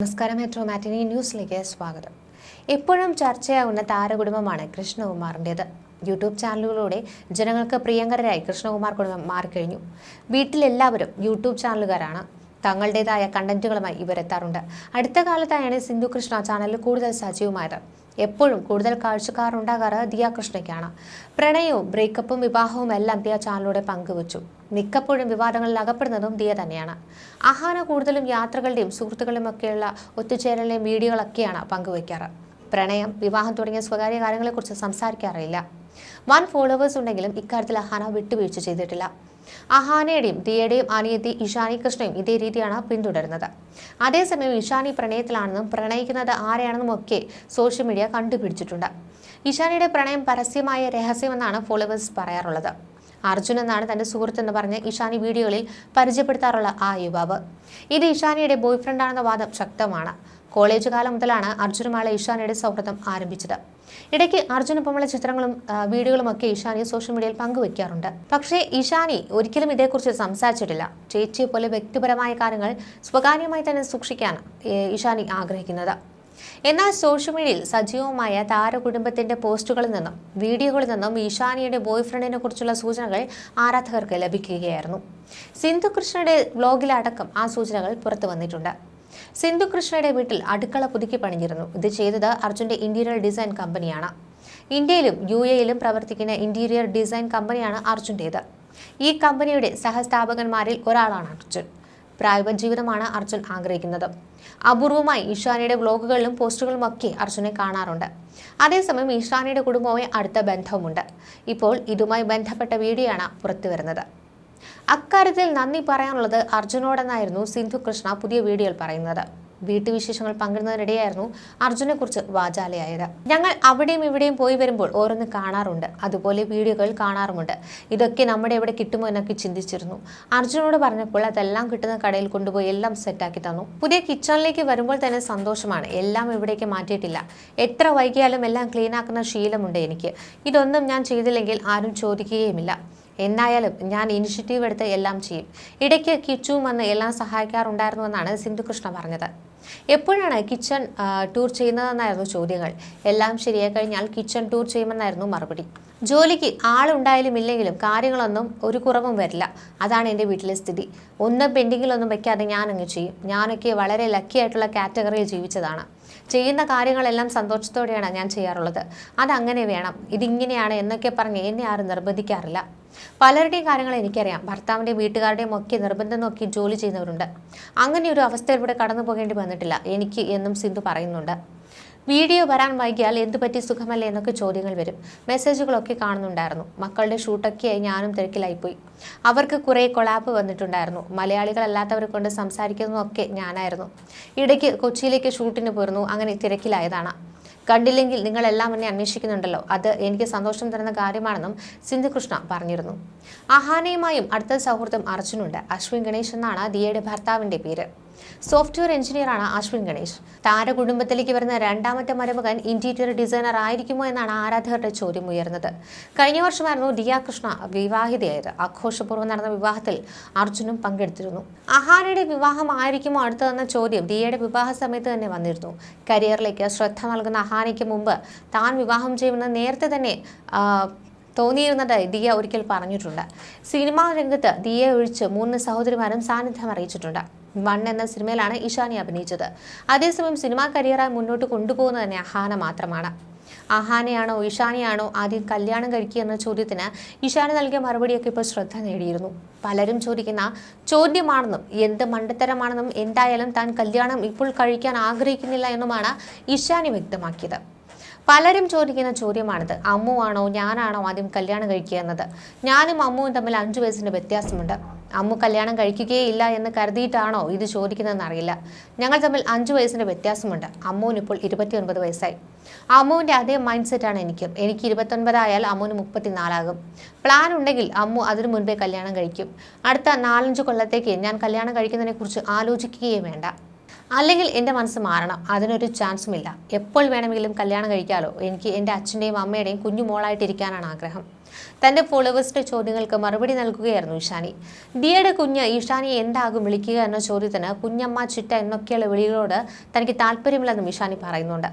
നമസ്കാരം മെട്രോ മാറ്റിനി ന്യൂസിലേക്ക് സ്വാഗതം. എപ്പോഴും ചർച്ചയാകുന്ന താരകുടുംബമാണ് കൃഷ്ണകുമാറിന്റേത്. യൂട്യൂബ് ചാനലുകളിലൂടെ ജനങ്ങൾക്ക് പ്രിയങ്കരായി കൃഷ്ണകുമാർ കുടുംബം മാറിക്കഴിഞ്ഞു. വീട്ടിലെല്ലാവരും യൂട്യൂബ് ചാനലുകാരാണ്. തങ്ങളുടേതായ കണ്ടന്റുകളുമായി ഇവരെത്താറുണ്ട്. അടുത്ത കാലത്തായാണ് സിന്ധു കൃഷ്ണ ചാനലിൽ കൂടുതൽ സജീവമായത്. എപ്പോഴും കൂടുതൽ കാഴ്ചക്കാർ ഉണ്ടാകാറ് ദിയ കൃഷ്ണയ്ക്കാണ്. പ്രണയവും ബ്രേക്കപ്പും വിവാഹവും എല്ലാം ദിയ ചാനലിലൂടെ പങ്കുവച്ചു. മിക്കപ്പോഴും വിവാദങ്ങളിൽ അകപ്പെടുന്നതും ദിയ തന്നെയാണ്. ആഹാന കൂടുതലും യാത്രകളുടെയും സുഹൃത്തുക്കളുടെയും ഒക്കെയുള്ള ഒത്തുചേരലിലെയും വീഡിയോകളൊക്കെയാണ് പങ്കുവയ്ക്കാറ്. പ്രണയം വിവാഹം തുടങ്ങിയ സ്വകാര്യ കാര്യങ്ങളെക്കുറിച്ച് സംസാരിക്കാറില്ല വൺ ഫോളോവേഴ്സ് ഉണ്ടെങ്കിലും ഇക്കാര്യത്തിൽ അഹാന വിട്ടുവീഴ്ച ചെയ്തിട്ടില്ല. അഹാനയുടെയും ദിയയുടെയും അനിയത്തി ഇഷാനി കൃഷ്ണയും ഇതേ രീതിയാണ് പിന്തുടരുന്നത്. അതേസമയം ഇഷാനി പ്രണയത്തിലാണെന്നും പ്രണയിക്കുന്നത് ആരെയാണെന്നും ഒക്കെ സോഷ്യൽ മീഡിയ കണ്ടുപിടിച്ചിട്ടുണ്ട്. ഇഷാനിയുടെ പ്രണയം പരസ്യമായ രഹസ്യമെന്നാണ് ഫോളോവേഴ്സ് പറയാറുള്ളത്. അർജുൻ എന്നാണ് തന്റെ സുഹൃത്തെന്ന് പറഞ്ഞ് ഇഷാനി വീഡിയോകളിൽ പരിചയപ്പെടുത്താറുള്ള ആ യുവാവ്. ഇത് ഇഷാനിയുടെ ബോയ്ഫ്രണ്ടാണെന്ന വാദം ശക്തമാണ്. കോളേജ് കാലം മുതലാണ് അർജുനുമായുള്ള ഇഷാനയുടെ സൗഹൃദം ആരംഭിച്ചത്. ഇടയ്ക്ക് അർജുനൊപ്പമുള്ള ചിത്രങ്ങളും വീഡിയോകളും ഒക്കെ ഇഷാനി സോഷ്യൽ മീഡിയയിൽ പങ്കുവെക്കാറുണ്ട്. പക്ഷേ ഇഷാനി ഒരിക്കലും ഇതേക്കുറിച്ച് സംസാരിച്ചിട്ടില്ല. ചേച്ചിയെ പോലെ വ്യക്തിപരമായ കാര്യങ്ങൾ സ്വകാര്യമായി തന്നെ സൂക്ഷിക്കാൻ ഈഷാനി ഇഷാനി ആഗ്രഹിക്കുന്നത്. എന്നാൽ സോഷ്യൽ മീഡിയയിൽ സജീവമായ താരകുടുംബത്തിന്റെ പോസ്റ്റുകളിൽ നിന്നും വീഡിയോകളിൽ നിന്നും ഈശാനിയുടെ ബോയ് ഫ്രണ്ടിനെ കുറിച്ചുള്ള സൂചനകൾ ആരാധകർക്ക് ലഭിക്കുകയായിരുന്നു. സിന്ധു കൃഷ്ണയുടെ വ്ലോഗിലടക്കം ആ സൂചനകൾ പുറത്തു വന്നിട്ടുണ്ട്. സിന്ധു കൃഷ്ണയുടെ വീട്ടിൽ അടുക്കള പുതുക്കി പണിഞ്ഞിരുന്നു. ഇത് ചെയ്തത് അർജുന്റെ ഇന്റീരിയർ ഡിസൈൻ കമ്പനിയാണ് ഇന്ത്യയിലും യു എയിലും പ്രവർത്തിക്കുന്ന ഇന്റീരിയർ ഡിസൈൻ കമ്പനിയാണ് അർജുന്റേത് ഈ കമ്പനിയുടെ സഹസ്ഥാപകന്മാരിൽ ഒരാളാണ് അർജുൻ. പ്രായവ ജീവിതമാണ് അർജുൻ ആഗ്രഹിക്കുന്നത്. അപൂർവമായി ഈഷാനിയുടെ വ്ലോഗുകളിലും പോസ്റ്റുകളിലും ഒക്കെ അർജുനെ കാണാറുണ്ട്. അതേസമയം ഈഷാനിയുടെ കുടുംബവുമായി അടുത്ത ബന്ധവുമുണ്ട്. ഇപ്പോൾ ഇതുമായി ബന്ധപ്പെട്ട വീഡിയോയാണ് പുറത്തുവരുന്നത്. അക്കാര്യത്തിൽ നന്ദി പറയാനുള്ളത് അർജുനോടെന്നായിരുന്നു സിന്ധു കൃഷ്ണ പുതിയ വീഡിയോയിൽ പറയുന്നത്. വീട്ടുവിശേഷങ്ങൾ പങ്കിടുന്നതിനിടെയായിരുന്നു അർജുനെ കുറിച്ച് വാചാലയായത്. ഞങ്ങൾ അവിടെയും ഇവിടെയും പോയി വരുമ്പോൾ ഓരോന്ന് കാണാറുണ്ട്. അതുപോലെ വീഡിയോകൾ കാണാറുമുണ്ട്. ഇതൊക്കെ നമ്മുടെ എവിടെ കിട്ടുമോ എന്നൊക്കെ ചിന്തിച്ചിരുന്നു. അർജുനോട് പറഞ്ഞപ്പോൾ അതെല്ലാം കിട്ടുന്ന കടയിൽ കൊണ്ടുപോയി എല്ലാം സെറ്റാക്കി തന്നു. പുതിയ കിച്ചണിലേക്ക് വരുമ്പോൾ തന്നെ സന്തോഷമാണ്. എല്ലാം ഇവിടേക്ക് മാറ്റിയിട്ടില്ല. എത്ര വൈകിയാലും എല്ലാം ക്ലീനാക്കുന്ന ശീലമുണ്ട് എനിക്ക്. ഇതൊന്നും ഞാൻ ചെയ്തില്ലെങ്കിൽ ആരും ചോദിക്കുകയുമില്ല. എന്നായാലും ഞാൻ ഇനിഷ്യേറ്റീവ് എടുത്ത് എല്ലാം ചെയ്യും. ഇടയ്ക്ക് കിച്ചുവും വന്ന് എല്ലാം സഹായിക്കാറുണ്ടായിരുന്നുവെന്നാണ് സിന്ധുകൃഷ്ണ പറഞ്ഞത്. എപ്പോഴാണ് കിച്ചൺ ടൂർ ചെയ്യുന്നതെന്നായിരുന്നു ചോദ്യങ്ങൾ. എല്ലാം ശരിയായി കഴിഞ്ഞാൽ കിച്ചൺ ടൂർ ചെയ്യുമെന്നായിരുന്നു മറുപടി. ജോലിക്ക് ആളുണ്ടായാലും ഇല്ലെങ്കിലും കാര്യങ്ങളൊന്നും ഒരു കുറവും വരില്ല. അതാണ് എന്റെ വീട്ടിലെ സ്ഥിതി. ഒന്നും പെൻഡിങ്ങിലൊന്നും വയ്ക്കാതെ ഞാൻ അങ്ങ് ചെയ്യും. ഞാനൊക്കെ വളരെ ലക്കി ആയിട്ടുള്ള കാറ്റഗറിയിൽ ജീവിച്ചതാണ്. ചെയ്യുന്ന കാര്യങ്ങളെല്ലാം സന്തോഷത്തോടെയാണ് ഞാൻ ചെയ്യാറുള്ളത്. അതങ്ങനെ വേണം. ഇതിങ്ങനെയാണ് എന്നൊക്കെ പറഞ്ഞ് എന്നെ ആരും നിർബന്ധിക്കാറില്ല. പലരുടെയും കാര്യങ്ങൾ എനിക്കറിയാം. ഭർത്താവിന്റെയും വീട്ടുകാരുടെയും ഒക്കെ നിർബന്ധം നോക്കി ജോലി ചെയ്യുന്നവരുണ്ട്. അങ്ങനെ ഒരു അവസ്ഥയിലൂടെ കടന്നു പോകേണ്ടി വന്നിട്ടില്ല. എനിക്ക് എന്നും സിന്ധു പറയുന്നുണ്ട്. വീഡിയോ വരാൻ വൈകിയാൽ എന്തുപറ്റി സുഖമല്ലേ? എന്നൊക്കെ ചോദ്യങ്ങൾ വരും. മെസ്സേജുകളൊക്കെ കാണുന്നുണ്ടായിരുന്നു. മക്കളുടെ ഷൂട്ടൊക്കെയായി ഞാനും തിരക്കിലായിപ്പോയി. അവർക്ക് കുറേ കൊളാപ്പ് വന്നിട്ടുണ്ടായിരുന്നു. മലയാളികളല്ലാത്തവരെ കൊണ്ട് സംസാരിക്കുന്നതൊക്കെ ഞാനായിരുന്നു. ഇടയ്ക്ക് കൊച്ചിയിലേക്ക് ഷൂട്ടിന് പോയിരുന്നു. അങ്ങനെ തിരക്കിലായതാണ്. കണ്ടില്ലെങ്കിൽ നിങ്ങളെല്ലാം എന്നെ അന്വേഷിക്കുന്നുണ്ടല്ലോ. അത് എനിക്ക് സന്തോഷം തരുന്ന കാര്യമാണെന്നും സിന്ധുകൃഷ്ണ പറഞ്ഞിരുന്നു. അഹാനയുമായും അടുത്ത സൗഹൃദം അർജുനുണ്ട്. അശ്വിൻ ഗണേശ് എന്നാണ് ദിയയുടെ ഭർത്താവിന്റെ പേര്. സോഫ്റ്റ്വെയർ എഞ്ചിനീയറാണ് അശ്വിൻ ഗണേഷ്. താരകുടുംബത്തിലേക്ക് വരുന്ന രണ്ടാമത്തെ മരുമകൻ ഇന്റീരിയർ ഡിസൈനർ ആയിരിക്കുമോ എന്നാണ് ആരാധകരുടെ ചോദ്യം ഉയർന്നത്. കഴിഞ്ഞ വർഷമായിരുന്നു ദിയ കൃഷ്ണ വിവാഹിതയായത്. ആഘോഷപൂർവം നടന്ന വിവാഹത്തിൽ അർജുനും പങ്കെടുത്തിരുന്നു. അഹാനയുടെ വിവാഹം ആയിരിക്കുമോ അടുത്തതെന്ന ചോദ്യം ദിയയുടെ വിവാഹ സമയത്ത് തന്നെ വന്നിരുന്നു. കരിയറിലേക്ക് ശ്രദ്ധ നൽകുന്ന അഹാനയ്ക്ക് മുമ്പ് താൻ വിവാഹം ചെയ്യുമെന്ന് നേരത്തെ തന്നെ തോന്നിയിരുന്നത് ദിയ ഒരിക്കൽ പറഞ്ഞിട്ടുണ്ട്. സിനിമാ രംഗത്ത് ദിയെ ഒഴിച്ച് മൂന്ന് സഹോദരിമാരും സാന്നിധ്യം അറിയിച്ചിട്ടുണ്ട്. വൺ എന്ന സിനിമയിലാണ് ഇഷാനി അഭിനയിച്ചത്. അതേസമയം സിനിമാ കരിയറായി മുന്നോട്ട് കൊണ്ടുപോകുന്നത് തന്നെ അഹാന മാത്രമാണ്. അഹാനയാണോ ഇഷാനിയാണോ ആദ്യം കല്യാണം കഴിക്കുക എന്ന ചോദ്യത്തിന് ഇഷാനി നൽകിയ മറുപടിയൊക്കെ ഇപ്പോൾ ശ്രദ്ധ നേടിയിരുന്നു. പലരും ചോദിക്കുന്ന ചോദ്യമാണെന്നും എന്ത് മണ്ടത്തരമാണെന്നും എന്തായാലും താൻ കല്യാണം ഇപ്പോൾ കഴിക്കാൻ ആഗ്രഹിക്കുന്നില്ല എന്നുമാണ് ഇഷാനി വ്യക്തമാക്കിയത്. പലരും ചോദിക്കുന്ന ചോദ്യമാണിത്. അമ്മുവാണോ ഞാനാണോ ആദ്യം കല്യാണം കഴിക്കുക എന്നത്? ഞാനും അമ്മുവും തമ്മിൽ അഞ്ചു വയസ്സിന്റെ വ്യത്യാസമുണ്ട്. അമ്മു കല്യാണം കഴിക്കുകയില്ല എന്ന് കരുതിയിട്ടാണോ ഇത് ചോദിക്കുന്നതെന്ന് അറിയില്ല ഞങ്ങൾ തമ്മിൽ അഞ്ചു വയസ്സിന്റെ വ്യത്യാസമുണ്ട്. അമ്മുവിന് ഇപ്പോൾ ഇരുപത്തിയൊൻപത് വയസ്സായി. അമ്മുവിന്റെ അതേ മൈൻഡ് സെറ്റാണ് എനിക്കും. എനിക്ക് ഇരുപത്തൊൻപതായാൽ അമ്മുവിന് മുപ്പത്തിനാലാകും. പ്ലാൻ ഉണ്ടെങ്കിൽ അമ്മു അതിനു മുൻപേ കല്യാണം കഴിക്കും. അടുത്ത നാലഞ്ച് കൊല്ലത്തേക്ക് ഞാൻ കല്യാണം കഴിക്കുന്നതിനെ കുറിച്ച് ആലോചിക്കുകയേ വേണ്ട. അല്ലെങ്കിൽ എന്റെ മനസ്സ് മാറണം. അതിനൊരു ചാൻസും ഇല്ല. എപ്പോൾ വേണമെങ്കിലും കല്യാണം കഴിക്കാലോ. എനിക്ക് എന്റെ അച്ഛന്റെയും അമ്മയുടെയും കുഞ്ഞു മോളായിട്ടിരിക്കാനാണ് ആഗ്രഹം. തന്റെ ഫോളോവേഴ്സിന്റെ ചോദ്യങ്ങൾക്ക് മറുപടി നൽകുകയായിരുന്നു ഇഷാനി. ദിയയുടെ കുഞ്ഞ് ഇഷാനിയെ എന്താകും വിളിക്കുക എന്ന ചോദ്യത്തിന് കുഞ്ഞമ്മ ചിറ്റ എന്നൊക്കെയുള്ള വിളികളോട് തനിക്ക് താല്പര്യമില്ലെന്നും ഇഷാനി പറയുന്നുണ്ട്.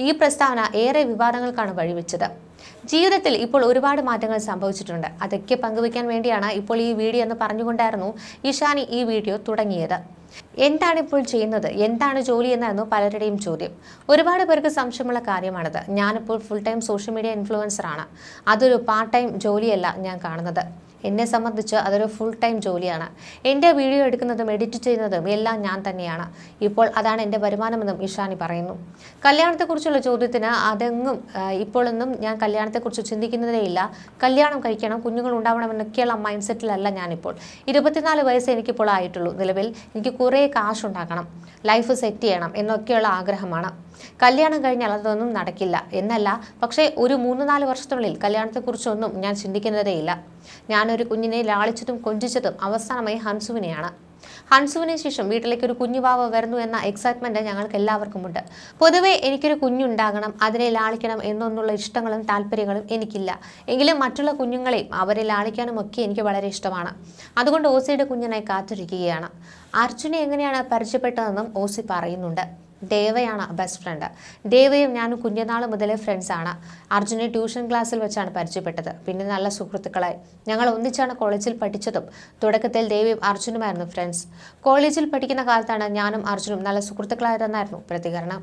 ഈ പ്രസ്താവന ഏറെ വിവാദങ്ങൾക്കാണ് വഴിവെച്ചത്. ജീവിതത്തിൽ ഇപ്പോൾ ഒരുപാട് മാറ്റങ്ങൾ സംഭവിച്ചിട്ടുണ്ട്. അതൊക്കെ പങ്കുവയ്ക്കാൻ വേണ്ടിയാണ് ഇപ്പോൾ ഈ വീഡിയോ എന്ന് പറഞ്ഞുകൊണ്ടായിരുന്നു ഇഷാനി ഈ വീഡിയോ തുടങ്ങിയത്. എന്താണ് ഇപ്പോൾ ചെയ്യുന്നത്? എന്താണ് ജോലി എന്നായിരുന്നു പലരുടെയും ചോദ്യം. ഒരുപാട് പേർക്ക് സംശയമുള്ള കാര്യമാണിത്. ഞാനിപ്പോൾ ഫുൾ ടൈം സോഷ്യൽ മീഡിയ ഇൻഫ്ലുവൻസറാണ് അതൊരു പാർട്ട് ടൈം ജോലിയല്ല ഞാൻ കാണുന്നത്. എന്നെ സംബന്ധിച്ച് അതൊരു ഫുൾ ടൈം ജോലിയാണ്. എന്റെ വീഡിയോ എടുക്കുന്നതും എഡിറ്റ് ചെയ്യുന്നതും എല്ലാം ഞാൻ തന്നെയാണ്. ഇപ്പോൾ അതാണ് എന്റെ വരുമാനമെന്നും ഇഷാനി പറയുന്നു. കല്യാണത്തെക്കുറിച്ചുള്ള ചോദ്യത്തിന് അതെങ്ങും ഇപ്പോഴൊന്നും ഞാൻ കല്യാണത്തെക്കുറിച്ച് ചിന്തിക്കുന്നതേയില്ല കല്യാണം കഴിക്കണം കുഞ്ഞുങ്ങൾ ഉണ്ടാവണം ഉണ്ടാവണമെന്നൊക്കെയുള്ള മൈൻഡ് സെറ്റിലല്ല ഞാനിപ്പോൾ. ഇരുപത്തിനാല് വയസ്സ് എനിക്കിപ്പോൾ ആയിട്ടുള്ളൂ നിലവിൽ. എനിക്ക് കുറേ കാശ് ഉണ്ടാക്കണം. ലൈഫ് സെറ്റ് ചെയ്യണം എന്നൊക്കെയുള്ള ആഗ്രഹമാണ്. കല്യാണം കഴിഞ്ഞാൽ അതൊന്നും നടക്കില്ല. എന്നല്ല പക്ഷേ ഒരു മൂന്ന് നാല് വർഷത്തിനുള്ളിൽ കല്യാണത്തെക്കുറിച്ചൊന്നും ഞാൻ ചിന്തിക്കുന്നതേയില്ല ഞാനൊരു കുഞ്ഞിനെ ലാളിച്ചതും കൊഞ്ചിച്ചതും അവസാനമായി ഹൻസുവിനെയാണ്. ഹൻസുവിന് ശേഷം വീട്ടിലേക്ക് ഒരു കുഞ്ഞുവാവ വരുന്നു എന്ന എക്സൈറ്റ്മെന്റ് ഞങ്ങൾക്ക് എല്ലാവർക്കും ഉണ്ട് പൊതുവെ എനിക്കൊരു കുഞ്ഞുണ്ടാകണം അതിനെ ലാളിക്കണം എന്നൊന്നുള്ള ഇഷ്ടങ്ങളും താല്പര്യങ്ങളും എനിക്കില്ല. എങ്കിലും മറ്റുള്ള കുഞ്ഞുങ്ങളെയും അവരെ ലാളിക്കാനും ഒക്കെ എനിക്ക് വളരെ ഇഷ്ടമാണ്. അതുകൊണ്ട് ഓസിയുടെ കുഞ്ഞിനായി കാത്തിരിക്കുകയാണ്. അർജുനെ എങ്ങനെയാണ് പരിചയപ്പെട്ടതെന്നും ഓസി പറയുന്നുണ്ട്. ദേവയാണ് ബെസ്റ്റ് ഫ്രണ്ട് ദേവയും ഞാനും കുഞ്ഞുനാൾ മുതലേ ഫ്രണ്ട്സാണ് അർജുനെ ട്യൂഷൻ ക്ലാസ്സിൽ വെച്ചാണ് പരിചയപ്പെട്ടത്. പിന്നെ നല്ല സുഹൃത്തുക്കളായി. ഞങ്ങൾ ഒന്നിച്ചാണ് കോളേജിൽ പഠിച്ചതും. തുടക്കത്തിൽ ദേവിയും അർജുനുമായിരുന്നു ഫ്രണ്ട്സ് കോളേജിൽ പഠിക്കുന്ന കാലത്താണ് ഞാനും അർജുനും നല്ല സുഹൃത്തുക്കളായതെന്നായിരുന്നു പ്രതികരണം.